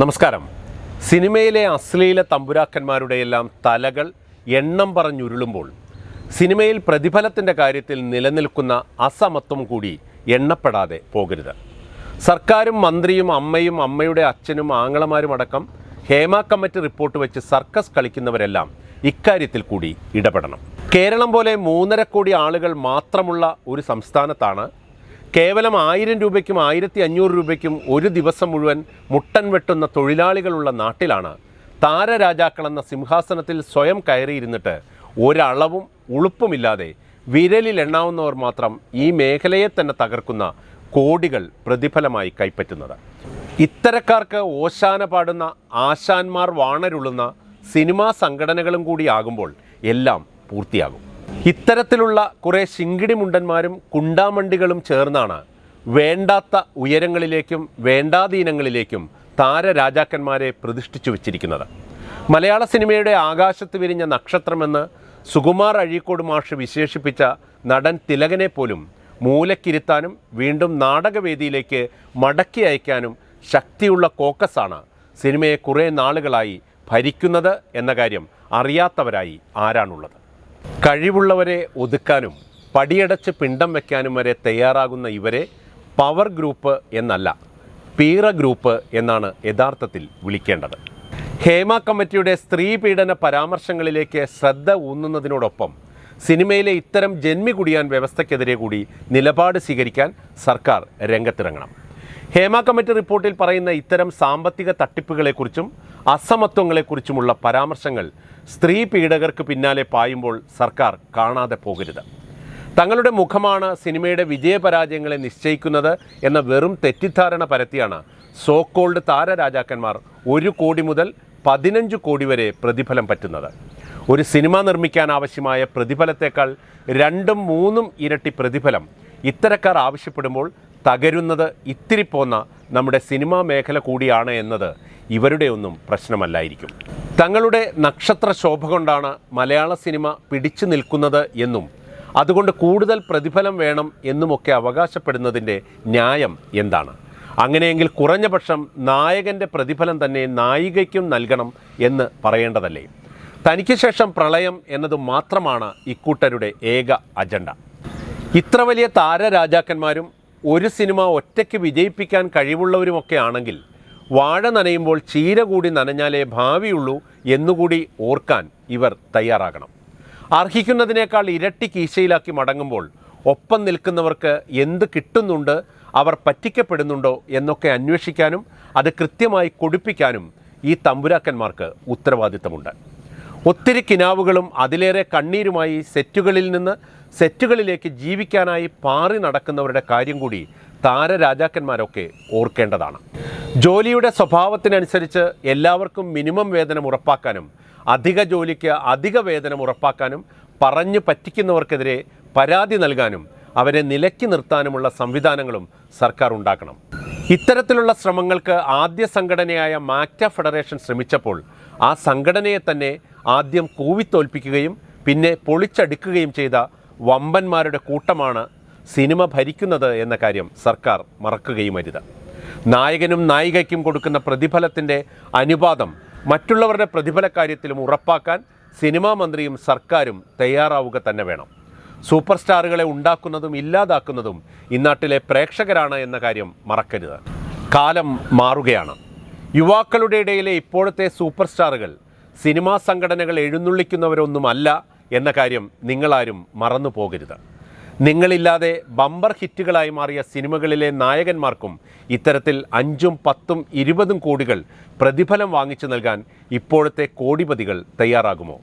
നമസ്കാരം. സിനിമയിലെ അശ്ലീല തമ്പുരാക്കന്മാരുടെയെല്ലാം തലകൾ എണ്ണം പറഞ്ഞുരുളുമ്പോൾ സിനിമയിൽ പ്രതിഫലത്തിന്റെ കാര്യത്തിൽ നിലനിൽക്കുന്ന അസമത്വം കൂടി എണ്ണപ്പെടാതെ പോകരുത്. സർക്കാരും മന്ത്രിയും അമ്മയും അമ്മയുടെ അച്ഛനും ആങ്ങളമാരും അടക്കം ഹേമ കമ്മിറ്റി റിപ്പോർട്ട് വെച്ച് സർക്കസ് കളിക്കുന്നവരെല്ലാം ഇക്കാര്യത്തിൽ കൂടി ഇടപെടണം. കേരളം പോലെ മൂന്നര കോടി ആളുകൾ മാത്രമുള്ള ഒരു സംസ്ഥാനത്താണ് കേവലം ആയിരം രൂപയ്ക്കും ആയിരത്തി അഞ്ഞൂറ് രൂപയ്ക്കും ഒരു ദിവസം മുഴുവൻ മുട്ടൻ വെട്ടുന്ന തൊഴിലാളികളുള്ള നാട്ടിലാണ് താരരാജാക്കളെന്ന സിംഹാസനത്തിൽ സ്വയം കയറിയിരുന്നിട്ട് ഒരളവും ഉളുപ്പുമില്ലാതെ വിരലിൽ എണ്ണാവുന്നവർ മാത്രം ഈ മേഖലയെ തന്നെ തകർക്കുന്ന കോടികൾ പ്രതിഫലമായി കൈപ്പറ്റുന്നത്. ഇത്തരക്കാർക്ക് ഓശാന പാടുന്ന ആശാന്മാർ വാണരുളുന്ന സിനിമാ സംഘടനകളും കൂടി ആകുമ്പോൾ എല്ലാം പൂർത്തിയാകും. ഇത്തരത്തിലുള്ള കുറെ ശിങ്കിടി മുണ്ടന്മാരും കുണ്ടാമണ്ടികളും ചേർന്നാണ് വേണ്ടാത്ത ഉയരങ്ങളിലേക്കും വേണ്ടാധീനങ്ങളിലേക്കും താരരാജാക്കന്മാരെ പ്രതിഷ്ഠിച്ചു വച്ചിരിക്കുന്നത്. മലയാള സിനിമയുടെ ആകാശത്ത് വിരിഞ്ഞ നക്ഷത്രമെന്ന് സുകുമാർ അഴീക്കോട് മാഷ് വിശേഷിപ്പിച്ച നടൻ തിലകനെ പോലും മൂലക്കിരുത്താനും വീണ്ടും നാടകവേദിയിലേക്ക് മടക്കി അയക്കാനും ശക്തിയുള്ള കോക്കസാണ് സിനിമയെ കുറേ നാളുകളായി ഭരിക്കുന്നത് എന്ന കാര്യം അറിയാത്തവരായി ആരാണുള്ളത്. കഴിവുള്ളവരെ ഒതുക്കാനും പടിയടച്ച് പിണ്ടം വയ്ക്കാനും വരെ തയ്യാറാകുന്ന ഇവരെ പവർ ഗ്രൂപ്പ് എന്നല്ല പീറ ഗ്രൂപ്പ് എന്നാണ് യഥാർത്ഥത്തിൽ വിളിക്കേണ്ടത്. ഹേമ കമ്മിറ്റിയുടെ സ്ത്രീ പീഡന പരാമർശങ്ങളിലേക്ക് ശ്രദ്ധ ഊന്നുന്നതിനോടൊപ്പം സിനിമയിലെ ഇത്തരം ജന്മി കുടിയാൻ വ്യവസ്ഥയ്ക്കെതിരെ കൂടി നിലപാട് സ്വീകരിക്കാൻ സർക്കാർ രംഗത്തിറങ്ങണം. ഹേമ കമ്മിറ്റി റിപ്പോർട്ടിൽ പറയുന്ന ഇത്തരം സാമ്പത്തിക തട്ടിപ്പുകളെക്കുറിച്ചും അസമത്വങ്ങളെക്കുറിച്ചുമുള്ള പരാമർശങ്ങൾ സ്ത്രീ പീഡകർക്ക് പിന്നാലെ പായുമ്പോൾ സർക്കാർ കാണാതെ പോകരുത്. തങ്ങളുടെ മുഖമാണ് സിനിമയുടെ വിജയപരാജയങ്ങളെ നിശ്ചയിക്കുന്നത് എന്ന വെറും തെറ്റിദ്ധാരണ പരത്തിയാണ് സോക്കോൾഡ് താരരാജാക്കന്മാർ ഒരു കോടി മുതൽ പതിനഞ്ച് കോടി വരെ പ്രതിഫലം പറ്റുന്നത്. ഒരു സിനിമ നിർമ്മിക്കാൻ ആവശ്യമായ പ്രതിഫലത്തേക്കാൾ രണ്ടും മൂന്നും ഇരട്ടി പ്രതിഫലം ഇത്തരക്കാർ ആവശ്യപ്പെടുമ്പോൾ തകരുന്നത് ഇത്തിരി പോന്ന നമ്മുടെ സിനിമാ മേഖല കൂടിയാണ് എന്നത് ഇവരുടെ ഒന്നും പ്രശ്നമല്ലായിരിക്കും. തങ്ങളുടെ നക്ഷത്ര ശോഭ കൊണ്ടാണ് മലയാള സിനിമ പിടിച്ചു നിൽക്കുന്നത് എന്നും അതുകൊണ്ട് കൂടുതൽ പ്രതിഫലം വേണം എന്നുമൊക്കെ അവകാശപ്പെടുന്നതിന്റെ ന്യായം എന്താണ്? അങ്ങനെയെങ്കിൽ കുറഞ്ഞ പക്ഷം നായകന്റെ പ്രതിഫലം തന്നെ നായികയ്ക്കും നൽകണം എന്ന് പറയേണ്ടതല്ലേ? തനിക്ക് ശേഷം പ്രളയം എന്നത് മാത്രമാണ് ഇക്കൂട്ടരുടെ ഏക അജണ്ട. ഇത്ര വലിയ താരരാജാക്കന്മാരും ഒരു സിനിമ ഒറ്റയ്ക്ക് വിജയിപ്പിക്കാൻ കഴിവുള്ളവരുമൊക്കെ ആണെങ്കിൽ വാഴ നനയുമ്പോൾ ചീര കൂടി നനഞ്ഞാലേ ഭാവിയുള്ളൂ എന്നുകൂടി ഓർക്കാൻ ഇവർ തയ്യാറാകണം. അർഹിക്കുന്നതിനേക്കാൾ ഇരട്ടി കീശയിലാക്കി മടങ്ങുമ്പോൾ ഒപ്പം നിൽക്കുന്നവർക്ക് എന്ത് കിട്ടുന്നുണ്ട് അവർ പറ്റിക്കപ്പെടുന്നുണ്ടോ എന്നൊക്കെ അന്വേഷിക്കാനും അത് കൃത്യമായി കൊടുപ്പിക്കാനും ഈ തമ്പുരാക്കന്മാർക്ക് ഉത്തരവാദിത്തമുണ്ട്. ഒത്തിരി കിനാവുകളും അതിലേറെ കണ്ണീരുമായി സെറ്റുകളിൽ നിന്ന് സെറ്റുകളിലേക്ക് ജീവിക്കാനായി പാറി നടക്കുന്നവരുടെ കാര്യം കൂടി താരരാജാക്കന്മാരൊക്കെ ഓർക്കേണ്ടതാണ്. ജോലിയുടെ സ്വഭാവത്തിനനുസരിച്ച് എല്ലാവർക്കും മിനിമം വേതനം ഉറപ്പാക്കാനും അധിക ജോലിക്ക് അധിക വേതനം ഉറപ്പാക്കാനും പറഞ്ഞു പറ്റിക്കുന്നവർക്കെതിരെ പരാതി നൽകാനും അവരെ നിലയ്ക്ക് നിർത്താനുമുള്ള സംവിധാനങ്ങളും സർക്കാർ ഉണ്ടാക്കണം. ഇത്തരത്തിലുള്ള ശ്രമങ്ങൾക്ക് ആദ്യ സംഘടനയായ മാക്റ്റ ഫെഡറേഷൻ ശ്രമിച്ചപ്പോൾ ആ സംഘടനയെ തന്നെ ആദ്യം കൂവിത്തോൽപ്പിക്കുകയും പിന്നെ പൊളിച്ചടുക്കുകയും ചെയ്ത വമ്പന്മാരുടെ കൂട്ടമാണ് സിനിമ ഭരിക്കുന്നത് എന്ന കാര്യം സർക്കാർ മറക്കുകയും അരുത് നായകനും നായികയ്ക്കും കൊടുക്കുന്ന പ്രതിഫലത്തിന്റെ അനുപാതം മറ്റുള്ളവരുടെ പ്രതിഫല കാര്യത്തിലും ഉറപ്പാക്കാൻ സിനിമാ മന്ത്രിയും സർക്കാരും തയ്യാറാവുക തന്നെ വേണം. സൂപ്പർ സ്റ്റാറുകളെ ഉണ്ടാക്കുന്നതും ഇല്ലാതാക്കുന്നതും ഇന്നാട്ടിലെ പ്രേക്ഷകരാണ് എന്ന കാര്യം മറക്കരുത്. കാലം മാറുകയാണ്. യുവാക്കളുടെ ഇടയിലെ ഇപ്പോഴത്തെ സൂപ്പർ സ്റ്റാറുകൾ സിനിമാ സംഘടനകൾ എഴുന്നള്ളിക്കുന്നവരൊന്നുമല്ല എന്ന കാര്യം നിങ്ങളാരും മറന്നു പോകരുത്. നിങ്ങളില്ലാതെ ബമ്പർ ഹിറ്റുകളായി മാറിയ സിനിമകളിലെ നായകന്മാർക്കും ഇത്തരത്തിൽ അഞ്ചും പത്തും ഇരുപതും കോടികൾ പ്രതിഫലം വാങ്ങിച്ചു നൽകാൻ ഇപ്പോഴത്തെ കോടിപതികൾ തയ്യാറാകുമോ?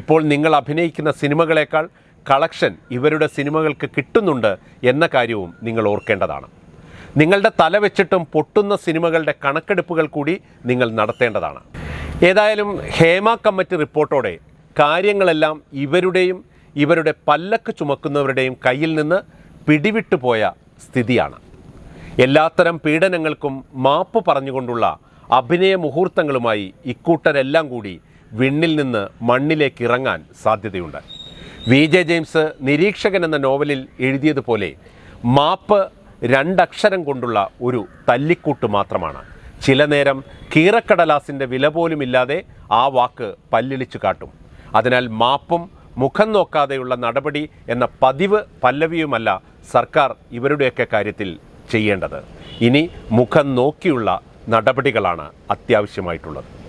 ഇപ്പോൾ നിങ്ങൾ അഭിനയിക്കുന്ന സിനിമകളേക്കാൾ കളക്ഷൻ ഇവരുടെ സിനിമകൾക്ക് കിട്ടുന്നുണ്ട് എന്ന കാര്യവും നിങ്ങൾ ഓർക്കേണ്ടതാണ്. നിങ്ങളുടെ തല വെച്ചിട്ടും പൊട്ടുന്ന സിനിമകളുടെ കണക്കെടുപ്പുകൾ കൂടി നിങ്ങൾ നടത്തേണ്ടതാണ്. ഏതായാലും ഹേമ കമ്മിറ്റി റിപ്പോർട്ടോടെ കാര്യങ്ങളെല്ലാം ഇവരുടെയും ഇവരുടെ പല്ലക്ക് ചുമക്കുന്നവരുടെയും കയ്യിൽ നിന്ന് പിടിവിട്ടു പോയ സ്ഥിതിയാണ്. എല്ലാത്തരം പീഡനങ്ങൾക്കും മാപ്പ് പറഞ്ഞുകൊണ്ടുള്ള അഭിനയ മുഹൂർത്തങ്ങളുമായി ഇക്കൂട്ടരെല്ലാം കൂടി വിണ്ണിൽ നിന്ന് മണ്ണിലേക്ക് ഇറങ്ങാൻ സാധ്യതയുണ്ട്. വി. ജെ. ജെയിംസ് നിരീക്ഷകൻ എന്ന നോവലിൽ എഴുതിയതുപോലെ മാപ്പ് രണ്ടക്ഷരം കൊണ്ടുള്ള ഒരു തല്ലിക്കൂട്ട് മാത്രമാണ്. ചില നേരം കീറക്കടലാസിന്റെ വില പോലുമില്ലാതെ ആ വാക്ക് പല്ലിളിച്ചു കാട്ടും. അതിനാൽ മാപ്പും മുഖം നോക്കാതെയുള്ള നടപടി എന്ന പതിവ് പല്ലവിയുമല്ല സർക്കാർ ഇവരുടെയൊക്കെ കാര്യത്തിൽ ചെയ്യേണ്ടത്. ഇനി മുഖം നോക്കിയുള്ള നടപടികളാണ് അത്യാവശ്യമായിട്ടുള്ളത്.